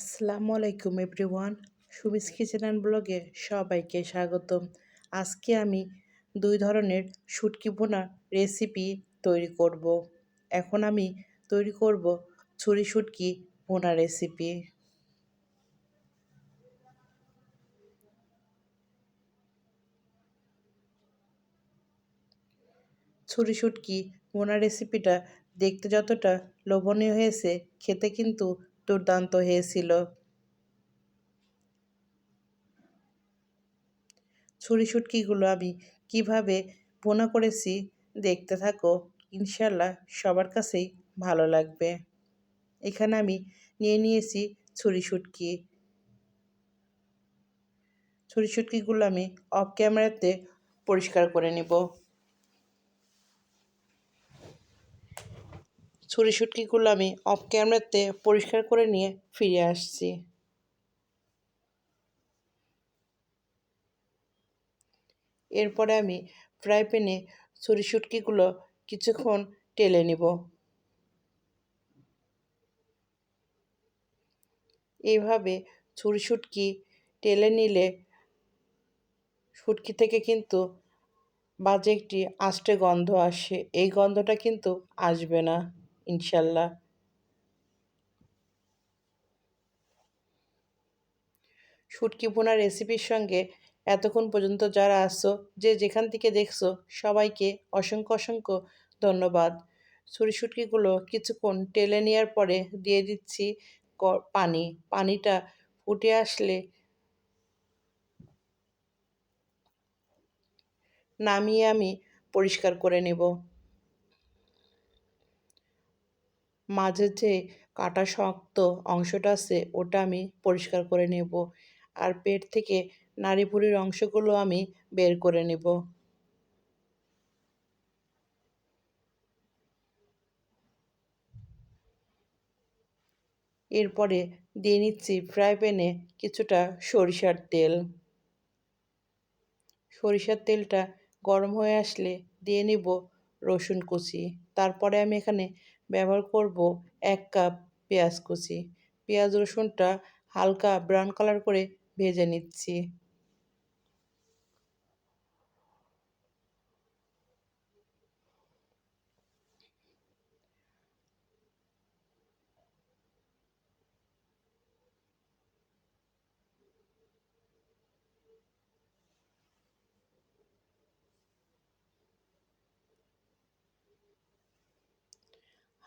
আসসালামু আলাইকুম everyone. Sumi's kitchen and ব্লগে সবাইকে স্বাগতম। আজকে আমি দুই ধরনের শুটকি বোনা রেসিপি তৈরি করব। এখন আমি তৈরি করব ছুরি শুটকি বোনা রেসিপি। ছুরি শুটকি বোনা রেসিপিটা দেখতে যতটা লোভনীয় হয়েছে, খেতে কিন্তু দুর্দান্ত হয়েছিল। ছুরি শুটকিগুলো আমি কীভাবে বোনা করেছি দেখতে থাকো। ইনশাল্লাহ সবার কাছেই ভালো লাগবে। এখানে আমি নিয়ে নিয়েছি ছুরি শুটকি ছুরি শুটকিগুলো আমি অফ ক্যামেরাতে পরিষ্কার করে নেব। ছুরি শুটকিগুলো আমি অফ ক্যামেরাতে পরিষ্কার করে নিয়ে ফিরে আসছি। এরপরে আমি ফ্রাই প্যানে ছুরি শুটকিগুলো কিছুক্ষণ টেলে নিব। এইভাবে ছুরি শুটকি টেলে নিলে শুটকি থেকে কিন্তু বাজে একটি আষ্টে গন্ধ আসে, এই গন্ধটা কিন্তু আসবে না। ইনশাল্লাহ। শুটকি বোনা রেসিপির সঙ্গে এতক্ষণ পর্যন্ত যারা আসছো যে যেখান থেকে দেখছ, সবাইকে অসংখ্য অসংখ্য ধন্যবাদ। ছুরি শুটকিগুলো কিছুক্ষণ টেলে নেওয়ার পরে দিয়ে দিচ্ছি পানি। পানিটা ফুটে আসলে নামিয়ে আমি পরিষ্কার করে নেব। মাঝের যে কাটা শক্ত অংশটা আছে, ওটা আমি পরিষ্কার করে নেব। আর পেট থেকে নাড়িভুড়ির অংশগুলো আমি বের করে নেব। এরপরে দিয়ে নিচ্ছি ফ্রাই প্যানে কিছুটা সরিষার তেল। সরিষার তেলটা গরম হয়ে আসলে দিয়ে নিব রসুন কুচি। তারপরে আমি এখানে ব্যবহার করব এক কাপ পেঁয়াজ কুচি। পেঁয়াজ রসুনটা হালকা ব্রাউন কালার করে ভেজে নিচ্ছি।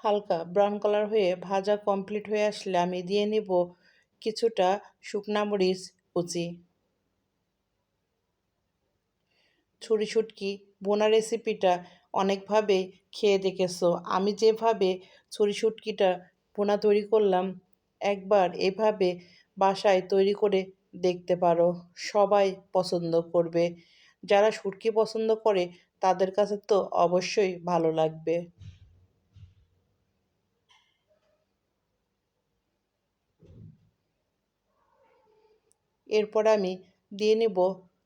হালকা ব্রাউন কালার হয়ে ভাজা কমপ্লিট হয়ে আসলে আমি দিয়ে নেব কিছুটা শুকনা মরিচ কুচি। ছুরি ছুটকি বোনা রেসিপিটা অনেকভাবে খেয়ে দেখেছ। আমি যেভাবে ছুরি ছুটকিটা বোনা তৈরি করলাম, একবার এভাবে বাসায় তৈরি করে দেখতে পারো, সবাই পছন্দ করবে। যারা শুটকি পছন্দ করে, তাদের কাছে তো অবশ্যই ভালো লাগবে। এরপর আমি দিয়ে নেব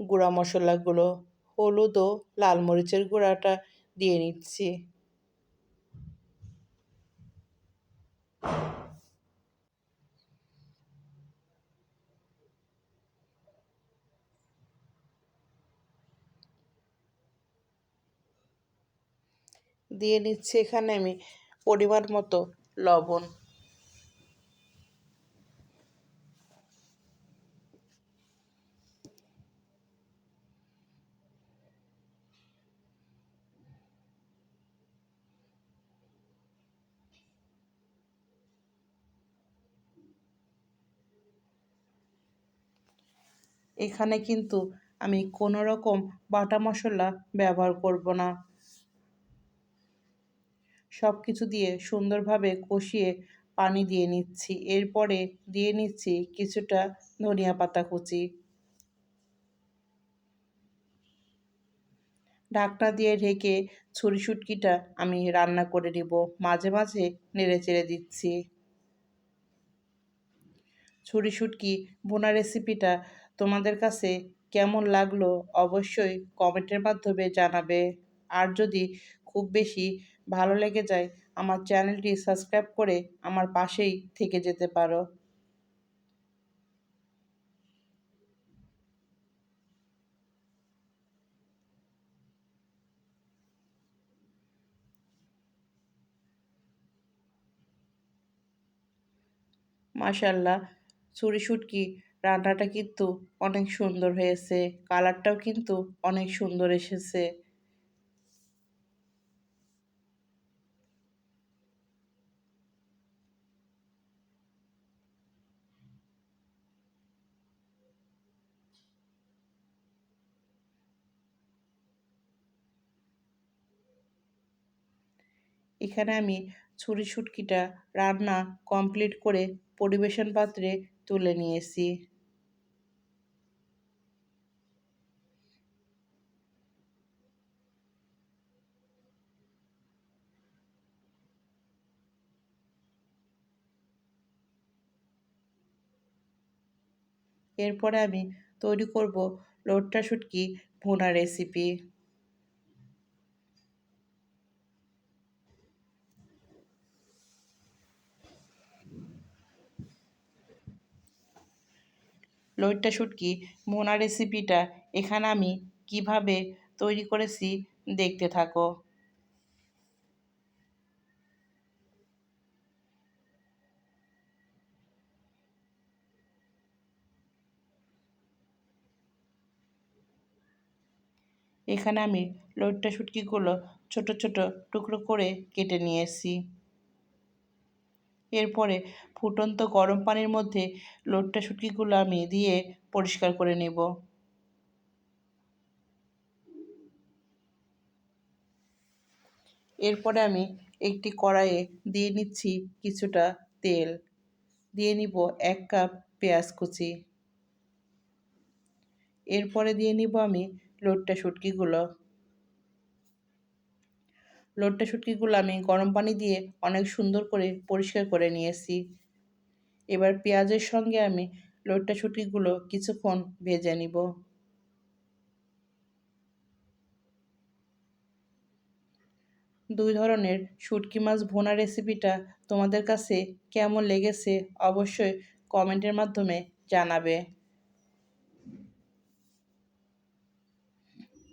গুঁড়া মশলাগুলো। হলুদ ও লাল মরিচের গুঁড়াটা দিয়ে নিচ্ছি। দিয়ে নিচ্ছি এখানে আমি পরিমাণ মতো লবণ। এখানে কিন্তু আমি কোনো রকম বাটা মশলা ব্যবহার করব না। সব কিছু দিয়ে সুন্দরভাবে কষিয়ে পানি দিয়ে নিচ্ছি। এরপরে দিয়ে নিচ্ছি কিছুটা ধনিয়া পাতা কুচি। ঢাকনা দিয়ে ঢেকে ছুরি শুটকিটা আমি রান্না করে নিব। মাঝে মাঝে নেড়ে চেড়ে দিচ্ছি। ছুরি শুটকি বোনা রেসিপিটা তোমাদের কাছে কেমন লাগল অবশ্যই কমেন্টের মাধ্যমে জানাবে। আর যদি খুব বেশি ভালো লেগে যায়, আমার চ্যানেলটি সাবস্ক্রাইব করে আমার পাশেই থেকে যেতে পারো। মাশাল্লাহ ছুরি শুটকি রান্নাটা কিন্তু অনেক সুন্দর হয়েছে। কালারটাও কিন্তু অনেক সুন্দর এসেছে। এখানে আমি ছুরি শুটকিটা রান্না কমপ্লিট করে পরিবেশন পাত্রে তুলে নিয়েছি। এরপরে আমি তৈরি করব লোট্টা শুটকি ভুনা রেসিপি লইট্টা শুটকি ভুনা রেসিপিটা এখানে আমি কীভাবে তৈরি করেছি দেখতে থাকো। এখানে আমি লইট্টা শুটকিগুলো ছোট ছোট টুকরো করে কেটে নিয়ে নিয়েছি এরপরে ফুটন্ত গরম পানির মধ্যে লোটটা শুটকিগুলো আমি দিয়ে পরিষ্কার করে নেব। এরপরে আমি একটি কড়াইয়ে দিয়ে নিচ্ছি কিছুটা তেল। দিয়ে নিব এক কাপ পেঁয়াজ কুচি। এরপরে দিয়ে নিব আমি লোটটা শুটকিগুলো। লোটটা শুটকিগুলো আমি গরম পানি দিয়ে অনেক সুন্দর করে পরিষ্কার করে নিয়েছি। এবার পেঁয়াজের সঙ্গে আমি লোটটা শুটকিগুলো কিছুক্ষণ ভেজে নিব। দুই ধরনের শুটকি মাছ ভোনা রেসিপিটা তোমাদের কাছে কেমন লেগেছে অবশ্যই কমেন্টের মাধ্যমে জানাবে।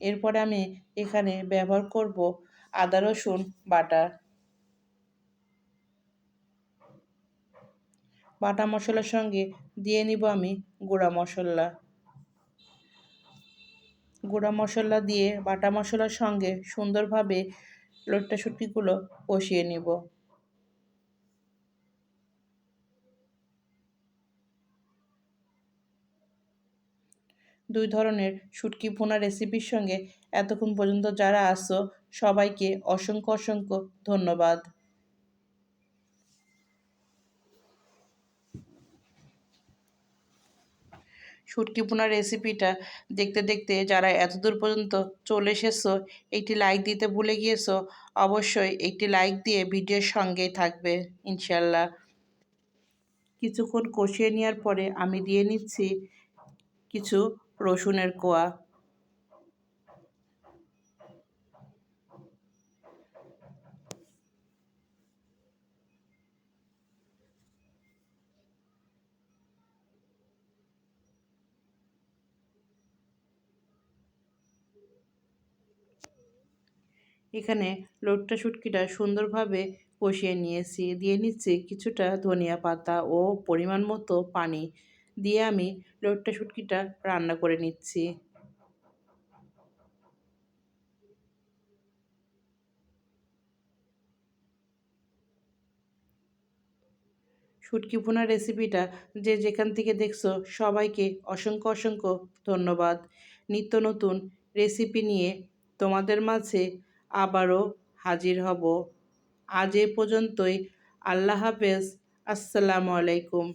এরপরে আমি এখানে ব্যবহার করব আদা, রসুন, বাটা। বাটা মশলার সঙ্গে দিয়ে নিব আমি গুঁড়া মশলা। গুঁড়া মশলা দিয়ে বাটা মশলার সঙ্গে সুন্দরভাবে লোট্টা শুটকিগুলো কষিয়ে নিব। দুই ধরনের শুটকি ভুনা রেসিপির সঙ্গে এতক্ষণ পর্যন্ত যারা আসো সবাইকে অসংখ্য অসংখ্য ধন্যবাদ। শুটকি ভুনা রেসিপিটা দেখতে দেখতে যারা এতদূর পর্যন্ত চলে এসেছ, একটি লাইক দিতে ভুলে গিয়েছো, অবশ্যই একটি লাইক দিয়ে ভিডিওর সঙ্গেই থাকবে ইনশাল্লাহ কিছুক্ষণ কষিয়ে নেওয়ার পরে আমি দিয়ে নিচ্ছি কিছু রসুনের কোয়া। এখানে লোটটা শুটকিটা সুন্দরভাবে কষিয়ে নিয়েছি। দিয়ে নিচ্ছি কিছুটা ধনিয়া পাতা ও পরিমাণ মতো পানি। দিয়ে আমি লোটটা, শুটকিটা রান্না করে নিচ্ছি। শুটকি ভুনা রেসিপিটা যে যেখান থেকে দেখছ সবাইকে অসংখ্য অসংখ্য ধন্যবাদ। নিত্য নতুন রেসিপি নিয়ে তোমাদের মাঝে আবারও হাজির হব। আজ এ পর্যন্তই। আল্লাহ হাফেজ। আসসালামু আলাইকুম।